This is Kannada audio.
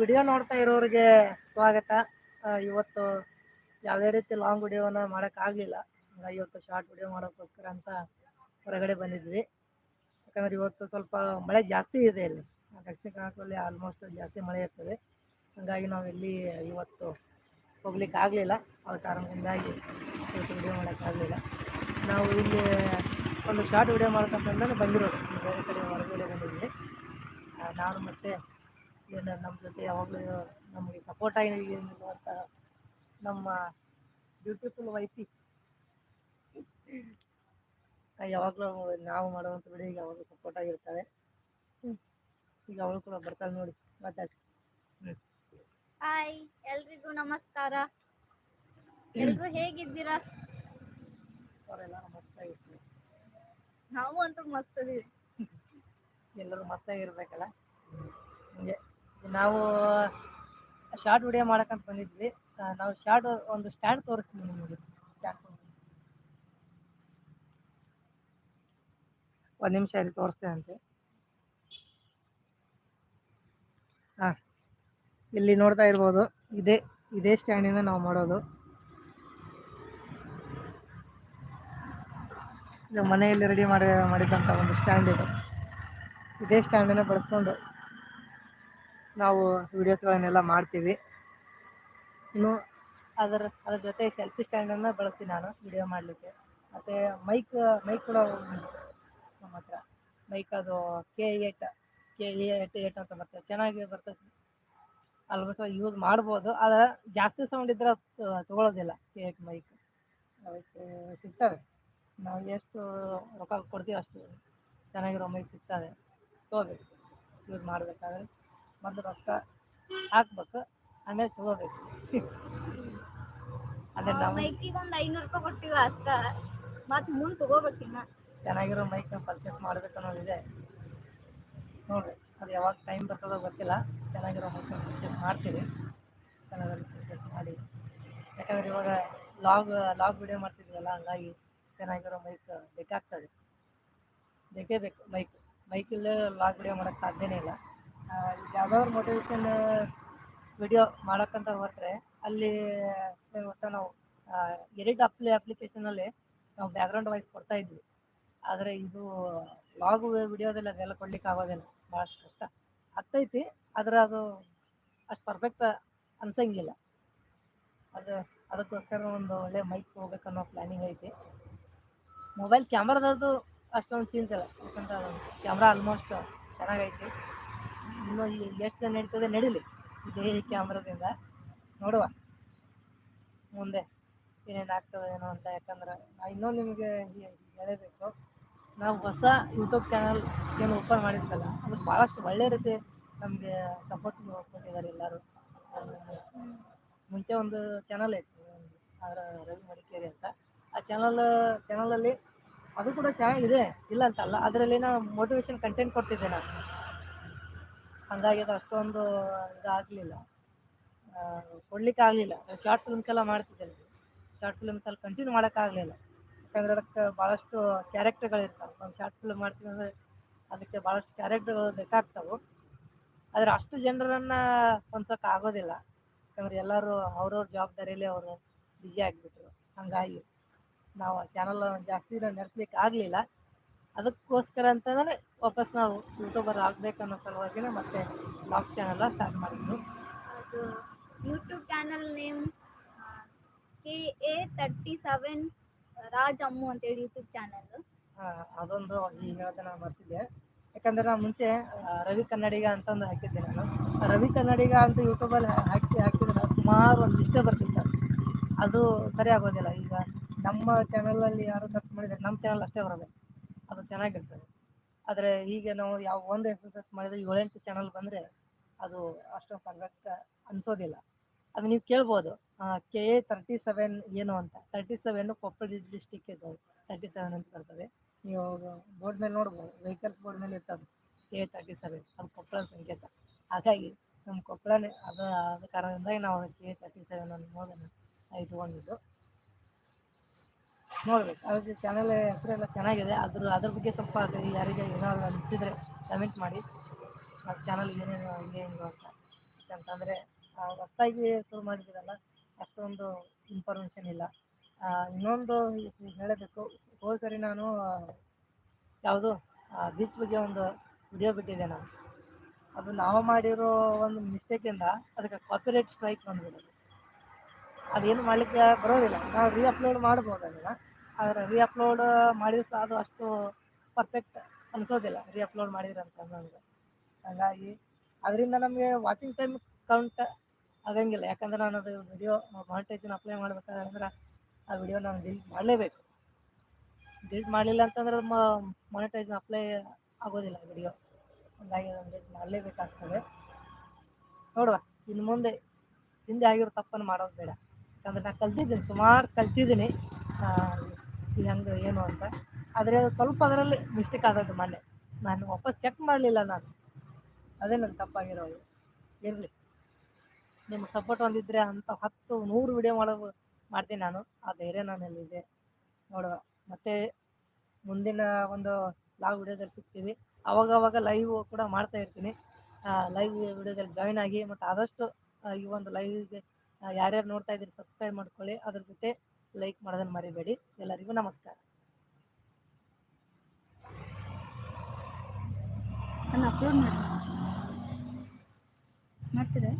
ವಿಡಿಯೋ ನೋಡ್ತಾ ಇರೋರಿಗೆ ಸ್ವಾಗತ. ಇವತ್ತು ಯಾವುದೇ ರೀತಿ ಲಾಂಗ್ ವಿಡಿಯೋನ ಮಾಡೋಕ್ಕಾಗಲಿಲ್ಲ ಇವತ್ತು ಶಾರ್ಟ್ ವಿಡಿಯೋ ಮಾಡೋಕ್ಕೋಸ್ಕರ ಅಂತ ಹೊರಗಡೆ ಬಂದಿದ್ವಿ. ಯಾಕಂದರೆ ಇವತ್ತು ಸ್ವಲ್ಪ ಮಳೆ ಜಾಸ್ತಿ ಇದೆ ಇಲ್ಲಿ. ದಕ್ಷಿಣ ಕರ್ನಾಟಕದಲ್ಲಿ ಆಲ್ಮೋಸ್ಟ್ ಜಾಸ್ತಿ ಮಳೆ ಇರ್ತದೆ. ಹಾಗಾಗಿ ನಾವು ಇಲ್ಲಿ ಇವತ್ತು ಹೋಗ್ಲಿಕ್ಕೆ ಆಗಲಿಲ್ಲ. ಆ ಕಾರಣದಿಂದಾಗಿ ಇವತ್ತು ವಿಡಿಯೋ ಮಾಡೋಕ್ಕಾಗಲಿಲ್ಲ ನಾವು ಇಲ್ಲಿ ಒಂದು ಶಾರ್ಟ್ ವಿಡಿಯೋ ಮಾಡ್ತಕ್ಕಂಥ ಬಂದಿರೋದು. ಬೇರೆ ಕಡೆ ಹೊರಗಡೆ ಬಂದಿದ್ವಿ. ನಾನು ಮತ್ತು ಏನು ನಮ್ಮ ಜೊತೆ ಯಾವಾಗಲೂ ನಮಗೆ ಸಪೋರ್ಟ್ ಆಗಿ ಅಂತ ನಮ್ಮ ಬ್ಯೂಟಿಫುಲ್ ವೈಫಿ ಯಾವಾಗಲೂ ನಾವು ಮಾಡುವಂಥ ಈಗ ಯಾವಾಗಲೂ ಸಪೋರ್ಟ್ ಆಗಿರ್ತಾರೆ. ಹ್ಞೂ ಈಗ ಅವಳು ಕೂಡ ಬರ್ತಾಳೆ ನೋಡಿ ಮಾತಾಡಿ ಹಾಯ್ ಎಲ್ರಿಗೂ ನಮಸ್ಕಾರ. ಎಲ್ರು ಹೇಗಿದ್ದೀರಾ? ಅವರೆಲ್ಲ ಮಸ್ತಾಗಿರ್ತಾರೆ ನಾವು ಅಂತೂ ಮಸ್ತ್ ಇದೀವಿ. ಎಲ್ಲರೂ ಮಸ್ತಾಗಿರ್ಬೇಕಲ್ಲ ಹಂಗೆ. ನಾವು ಶಾರ್ಟ್ ವಿಡಿಯೋ ಮಾಡಕ್ಕಂತ ಬಂದಿದ್ವಿ. ನಾವು ಶಾರ್ಟ್ ಒಂದು ಸ್ಟ್ಯಾಂಡ್ ತೋರಿಸ್ತೀನಿ ನಿಮಗೆ. ಒಂದು ನಿಮಿಷ ಇಲ್ಲಿ ತೋರಿಸ್ತೇನೆ ಅಂತೆ. ಹಾಂ, ಇಲ್ಲಿ ನೋಡ್ತಾ ಇರ್ಬೋದು. ಇದೇ ಇದೇ ಸ್ಟ್ಯಾಂಡಿಂದ ನಾವು ಮಾಡೋದು. ಇದು ಮನೆಯಲ್ಲಿ ರೆಡಿ ಮಾಡಿ ಮಾಡಿದಂಥ ಒಂದು ಸ್ಟ್ಯಾಂಡ್ ಇದು. ಇದೇ ಸ್ಟ್ಯಾಂಡನ್ನು ಬಳಸ್ಕೊಂಡು ನಾವು ವೀಡಿಯೋಸ್ಗಳನ್ನೆಲ್ಲ ಮಾಡ್ತೀವಿ. ಇನ್ನು ಅದರ, ಅದ್ರ ಜೊತೆ ಸೆಲ್ಫಿ ಸ್ಟ್ಯಾಂಡನ್ನು ಬಳಸ್ತೀನಿ ನಾನು ವಿಡಿಯೋ ಮಾಡಲಿಕ್ಕೆ. ಮತ್ತು ಮೈಕ್ ಮೈಕ್ ಕೂಡ ನಮ್ಮ ಹತ್ರ. ಮೈಕ್ ಅದು K eight K eight eight ಅಂತ ಬರ್ತದೆ. ಚೆನ್ನಾಗಿ ಬರ್ತದೆ. ಆಲ್ಮೋಸ್ಟ್ ಯೂಸ್ ಮಾಡ್ಬೋದು. ಆದರೆ ಜಾಸ್ತಿ ಸೌಂಡ್ ಇದ್ದರೆ ತೊಗೊಳೋದಿಲ್ಲ ಕೆ ಏಟ್ ಮೈಕ್ ಅದಕ್ಕೆ ಸಿಗ್ತವೆ ನಾವು ಎಷ್ಟು ರೊಕ್ಕ ಕೊಡ್ತೀವಿ ಅಷ್ಟು ಚೆನ್ನಾಗಿರೋ ಮೈಕ್ ಸಿಗ್ತದೆ. ತೊಗೋಬೇಕು. ಯೂಸ್ ಮಾಡಬೇಕಾದ್ರೆ. ಮೊದಲು ರೊಕ್ಕ ಹಾಕ್ಬೇಕು ಆಮೇಲೆ ತಗೋಬೇಕು. ನಾವು ಮೈಕಿಗೆ ಒಂದು ಐನೂರು ರೂಪಾಯಿ ಕೊಟ್ಟಿವಿ ಅಷ್ಟ ಮುಂದೆ ತಗೋಬೇಕು ತಗೋಬೇಕಿನ್ನ ಚೆನ್ನಾಗಿರೋ ಮೈಕ್ನ ಪರ್ಚೇಸ್ ಮಾಡ್ಬೇಕು ಅನ್ನೋದಿದೆ. ನೋಡ್ರಿ ಅದು ಯಾವಾಗ ಟೈಮ್ ಬರ್ತದೋ ಗೊತ್ತಿಲ್ಲ. ಚೆನ್ನಾಗಿರೋ ಮೈಕ್ ಪರ್ಚೇಸ್ ಮಾಡ್ತೀವಿ ಚೆನ್ನಾಗಿ ಪರ್ಚೇಸ್ ಮಾಡಿ. ಯಾಕಂದ್ರೆ ಇವಾಗ ಲಾಗ್ ಲಾಗ್ ವಿಡಿಯೋ ಮಾಡ್ತಿದ್ವಲ್ಲ ಹಂಗಾಗಿ ಚೆನ್ನಾಗಿರೋ ಮೈಕ್ ಬೇಕಾಗ್ತದೆ. ಬೇಕೇ ಬೇಕು ಮೈಕ್. ಮೈಕಲ್ಲೇ ಲಾಗ್ ವಿಡಿಯೋ ಮಾಡೋಕ್ಕೆ ಸಾಧ್ಯನೇ ಇಲ್ಲ. ಯಾವ್ದಾದ್ರು ಮೋಟಿವೇಶನ್ ವಿಡಿಯೋ ಮಾಡೋಕ್ಕಂತ ಹೊರಟ್ರೆ, ಅಲ್ಲಿ ಒಟ್ಟು ನಾವು ಎಡಿಟ್ ಅಪ್ಲಿ ಅಪ್ಲಿಕೇಶನಲ್ಲಿ ನಾವು ಬ್ಯಾಕ್ಗ್ರೌಂಡ್ ವಾಯ್ಸ್ ಕೊಡ್ತಾ ಇದ್ವಿ. ಆದರೆ ಇದು ಲಾಗ್ ವಿಡಿಯೋದಲ್ಲಿ ಅದೆಲ್ಲ ಕೊಡ್ಲಿಕ್ಕೆ ಆಗೋದಿಲ್ಲ. ಭಾಳಷ್ಟು ಕಷ್ಟ ಆಗ್ತೈತಿ, ಆದರೆ ಅದು ಅಷ್ಟು ಪರ್ಫೆಕ್ಟ್ ಅನ್ಸಂಗಿಲ್ಲ. ಅದು, ಅದಕ್ಕೋಸ್ಕರ ಒಂದು ಒಳ್ಳೆ ಮೈಕ್ ತೊಗೋಬೇಕನ್ನೋ ಪ್ಲ್ಯಾನಿಂಗ್ ಐತಿ. ಮೊಬೈಲ್ ಕ್ಯಾಮ್ರಾದದು ಅಷ್ಟೊಂದು ಚಿಂತಿಲ್ಲ ಯಾಕಂದ್ರೆ ಕ್ಯಾಮ್ರಾ ಆಲ್ಮೋಸ್ಟ್ ಚೆನ್ನಾಗೈತಿ. ಇನ್ನೂ ಎಷ್ಟು ದಿನ ನಡೀತದೆ ನಡೀಲಿ. ಇದೇ ಕ್ಯಾಮ್ರಾದಿಂದ ನೋಡುವ. ಮುಂದೆ ಏನೇನು ಆಗ್ತದೆ ಏನೋ ಅಂತ. ಯಾಕಂದ್ರೆ ನಾ ಇನ್ನೊಂದು ನಿಮಗೆ ಹೇಳಬೇಕು. ನಾವು ಹೊಸ ಯೂಟ್ಯೂಬ್ ಚಾನಲ್ ಏನು ಓಪನ್ ಮಾಡಿದ್ವಲ್ಲ, ಅದು ಭಾಳಷ್ಟು ಒಳ್ಳೆ ರೀತಿ ನಮಗೆ ಸಪೋರ್ಟ್ ಕೊಟ್ಟಿದ್ದಾರೆ ಎಲ್ಲರೂ. ಮುಂಚೆ ಒಂದು ಚಾನಲ್ ಇತ್ತು ಅದರ ರವಿ ಮಡಿಕೇರಿ ಅಂತ. ಆ ಚಾನಲ್ ಚಾನಲಲ್ಲಿ ಅದು ಕೂಡ ಚೆನ್ನಾಗಿದೆ, ಇಲ್ಲ ಅಂತಲ್ಲ. ಅದರಲ್ಲಿ ನಾನು ಮೋಟಿವೇಶನ್ ಕಂಟೆಂಟ್ ಕೊಡ್ತಿದ್ದೆ ನಾನು. ಹಾಗಾಗಿ ಅದು ಅಷ್ಟೊಂದು ಇದಾಗಲಿಲ್ಲ. ಕೊಡ್ಲಿಕ್ಕೆ ಆಗಲಿಲ್ಲ. ಶಾರ್ಟ್ ಫಿಲ್ಮ್ಸ್ ಎಲ್ಲ ಮಾಡ್ತಿದ್ದೆ ಶಾರ್ಟ್ ಫಿಲ್ಮ್ಸ್ ಅಲ್ಲಿ ಕಂಟಿನ್ಯೂ ಮಾಡೋಕ್ಕಾಗಲಿಲ್ಲ ಯಾಕಂದರೆ ಅದಕ್ಕೆ ಭಾಳಷ್ಟು ಕ್ಯಾರೆಕ್ಟರ್ಗಳಿರ್ತಾವೆ ಒಂದು ಶಾರ್ಟ್ ಫಿಲ್ಮ್ ಮಾಡ್ತೀವಿ ಅಂದರೆ ಅದಕ್ಕೆ ಭಾಳಷ್ಟು ಕ್ಯಾರೆಕ್ಟರ್ಗಳು ಬೇಕಾಗ್ತವೆ. ಆದರೆ ಅಷ್ಟು ಜನರನ್ನು ಹೊಂದ್ಸೋಕೆ ಆಗೋದಿಲ್ಲ. ಯಾಕಂದರೆ ಎಲ್ಲರೂ ಅವ್ರವ್ರ ಜವಾಬ್ದಾರಿಯಲ್ಲಿ ಅವರು ಬ್ಯುಸಿ ಆಗಿಬಿಟ್ರು. ಹಾಗಾಗಿ ನಾವು ಚಾನಲ್ ಜಾಸ್ತಿ ನಡೆಸ್ಲಿಕ್ಕೆ ಆಗಲಿಲ್ಲ. ಅದಕ್ಕೋಸ್ಕರ ಅಂತಂದರೆ ವಾಪಸ್ ನಾವು ಯೂಟ್ಯೂಬರ್ ಆಗಬೇಕನ್ನೋ ಸಲುವಾಗಿನೇ ಮತ್ತೆ ಬ್ಲಾಗ್ ಚಾನಲ್ ಸ್ಟಾರ್ಟ್ ಮಾಡಿದ್ದು. ಅದು YouTube channel name K A thirty seven Raj Ammu ಅಂತೇಳಿ ಯೂಟ್ಯೂಬ್ ಚಾನಲ್ ಅದೊಂದು ಈ ಹೇಳ್ದೆ ನಾನು ಬರ್ತಿದ್ದೆ ಯಾಕಂದ್ರೆ ನಾನು ಮುಂಚೆ ರವಿ ಕನ್ನಡಿಗ ಅಂತಂದು ಹಾಕಿದ್ದೆ ನಾನು. ರವಿ ಕನ್ನಡಿಗ ಅಂತ ಯೂಟ್ಯೂಬಲ್ಲಿ ಹಾಕಿ ಹಾಕಿದ್ರೆ ಸುಮಾರು ಒಂದು ಇಷ್ಟ ಬರ್ತಿತ್ತು ಅದು. ಸರಿ ಆಗೋದಿಲ್ಲ. ಈಗ ನಮ್ಮ ಚಾನಲಲ್ಲಿ ಯಾರು ಸರ್ಚ್ ಮಾಡಿದರೆ ನಮ್ಮ ಚಾನಲ್ ಅಷ್ಟೇ ಬರೋದು. ಅದು ಚೆನ್ನಾಗಿರ್ತದೆ. ಆದರೆ ಈಗ ನಾವು ಯಾವ ಒಂದು ಎಸ್ ಮಾಡಿದರೆ ಏಳೆಂಟು ಚಾನಲ್ ಬಂದರೆ ಅದು ಅಷ್ಟೊಂದು ಪರ್ಫೆಕ್ಟ್ ಅನಿಸೋದಿಲ್ಲ. ಅದು ನೀವು ಕೇಳ್ಬೋದು ಕೆ ಎ ತರ್ಟಿ ಸೆವೆನ್ ಏನು ಅಂತ. ತರ್ಟಿ ಸೆವೆನ್ ಕೊಪ್ಪಳ ಡಿಸ್ಟಿಕ್ ಇದು. ತರ್ಟಿ ಸೆವೆನ್ ಅಂತ ಬರ್ತದೆ. ನೀವು ಬೋರ್ಡ್ ಮೇಲೆ ನೋಡ್ಬೋದು ವೆಹಿಕಲ್ಸ್ ಬೋರ್ಡ್ ಮೇಲೆ ಇರ್ತದೆ ಕೆ ಎ ತರ್ಟಿ ಸೆವೆನ್ ಅದು ಕೊಪ್ಪಳ ಸಂಕೇತ. ಹಾಗಾಗಿ ನಮ್ಮ ಕೊಪ್ಪಳನೇ, ಅದು, ಆದ ಕಾರಣದಿಂದಾಗಿ ನಾವು ಕೆ ಎ ತರ್ಟಿ ಸೆವೆನ್ ಅನ್ನು ನೋಡೋಣ, ಇಟ್ಕೊಂಡಿದ್ದು. ನೋಡ್ಬೇಕು. ಅದ್ರ ಚಾನಲ್ ಹೆಸರೆಲ್ಲ ಚೆನ್ನಾಗಿದೆ. ಅದ್ರ ಅದ್ರ ಬಗ್ಗೆ ಸ್ವಲ್ಪ ಯಾರಿಗೆ ಏನಾದ್ರು ಅನಿಸಿದರೆ ಕಮೆಂಟ್ ಮಾಡಿ. ಆ ಚಾನಲ್ ಏನೇನು ಹಿಂಗೆ ಅಂತ. ಯಾಕಂತಂದರೆ ಹೊಸ್ದಾಗಿ ಶುರು ಮಾಡಿದ್ದೀರಲ್ಲ, ಅಷ್ಟೊಂದು ಇನ್ಫಾರ್ಮೇಷನ್ ಇಲ್ಲ. ಇನ್ನೊಂದು ಹೇಳಬೇಕು. ಹೋದ ಸರಿ ನಾನು, ಯಾವುದು ಬೀಚ್ ಬಗ್ಗೆ ಒಂದು ವಿಡಿಯೋ ಬಿಟ್ಟಿದ್ದೆ ನಾನು. ಅದು ನಾವು ಮಾಡಿರೋ ಒಂದು ಮಿಸ್ಟೇಕಿಂದ ಅದಕ್ಕೆ ಕಾಪಿರೈಟ್ ಸ್ಟ್ರೈಕ್ ಬಂದ್ಬಿಡೋದು ಅದೇನು ಮಾಡಲಿಕ್ಕೆ ಬರೋದಿಲ್ಲ. ನಾವು ರೀ ಅಪ್ಲೋಡ್ ಮಾಡ್ಬೋದು ಅದನ್ನು ಆದರೆ ರೀ ಅಪ್ಲೋಡ್ ಮಾಡಿದ್ರೆ ಸಹ ಅದು ಅಷ್ಟು ಪರ್ಫೆಕ್ಟ್ ಅನಿಸೋದಿಲ್ಲ. ರೀ ಅಪ್ಲೋಡ್ ಮಾಡಿದ್ರೆ ಅಂತ ನನಗೆ ಹಾಗಾಗಿ ಅದರಿಂದ ನಮಗೆ ವಾಚಿಂಗ್ ಟೈಮ್ ಕೌಂಟ್ ಆಗಂಗಿಲ್ಲ. ಯಾಕಂದ್ರೆ ನಾನು ಅದು ವಿಡಿಯೋ ಮಾನಿಟೈಸೇಷನ್ ಅಪ್ಲೈ ಮಾಡ್ಬೇಕಾದ್ರೆ ಆ ವಿಡಿಯೋ ನಾನು ಡಿಲೀಟ್ ಮಾಡಲೇಬೇಕು. ಡಿಲೀಟ್ ಮಾಡಲಿಲ್ಲ ಅಂತಂದ್ರೆ ಮಾನಿಟೈಸ್ ಅಪ್ಲೈ ಆಗೋದಿಲ್ಲ ವಿಡಿಯೋ ಹಂಗಾಗಿ ಅದನ್ನು ಡಿಲೀಟ್ ಮಾಡಲೇಬೇಕಾಗ್ತದೆ. ನೋಡುವ. ಇನ್ನು ಮುಂದೆ ಹಿಂದೆ ಆಗಿರೋ ತಪ್ಪನ್ನು ಮಾಡೋದು ಬೇಡ. ಯಾಕಂದ್ರೆ ನಾನು ಕಲ್ತಿದ್ದೀನಿ, ಸುಮಾರು ಕಲ್ತಿದ್ದೀನಿ. ಹೆಂಗೆ ಏನು ಅಂತ. ಆದರೆ ಸ್ವಲ್ಪ ಅದರಲ್ಲಿ ಮಿಸ್ಟೇಕ್ ಆದದ್ದು ಮೊನ್ನೆ ನಾನು ವಾಪಸ್ ಚೆಕ್ ಮಾಡಲಿಲ್ಲ ನಾನು. ಅದೇ ನನ್ನ ತಪ್ಪಾಗಿರೋದು. ಇರಲಿ. ನಿಮ್ಗೆ ಸಪೋರ್ಟ್ ಒಂದಿದ್ದರೆ ಅಂತ ಹತ್ತು, ನೂರು ವಿಡಿಯೋ ಮಾಡೋ, ಮಾಡ್ತೀನಿ ನಾನು. ಆ ಧೈರ್ಯ ನನ್ನಲ್ಲಿದೆ ನೋಡುವ. ಮತ್ತು ಮುಂದಿನ ಒಂದು ಲಾಗ್ ವಿಡಿಯೋದಲ್ಲಿ ಸಿಗ್ತೀವಿ. ಅವಾಗವಾಗ ಅವಾಗ ಲೈವ್ ಕೂಡ ಮಾಡ್ತಾ ಇರ್ತೀನಿ. ಲೈವ್ ವಿಡಿಯೋದಲ್ಲಿ ಜಾಯ್ನ್ ಆಗಿ, ಮತ್ತು ಆದಷ್ಟು ಈ ಒಂದು ಲೈವ್ಗೆ ಯಾರ್ಯಾರು ನೋಡ್ತಾ ಇದ್ದೀರಿ ಸಬ್ಸ್ಕ್ರೈಬ್ ಮಾಡ್ಕೊಳ್ಳಿ. ಅದ್ರ ಜೊತೆ ಲೈಕ್ ಮಾಡೋದನ್ನು ಮರಿಬೇಡಿ. ಎಲ್ಲರಿಗೂ ನಮಸ್ಕಾರ. ನಾನು ಅಪ್ಲೋಡ್ ಮಾಡ್ತೀನಿ. ಮಾಡ್ತೀರಾ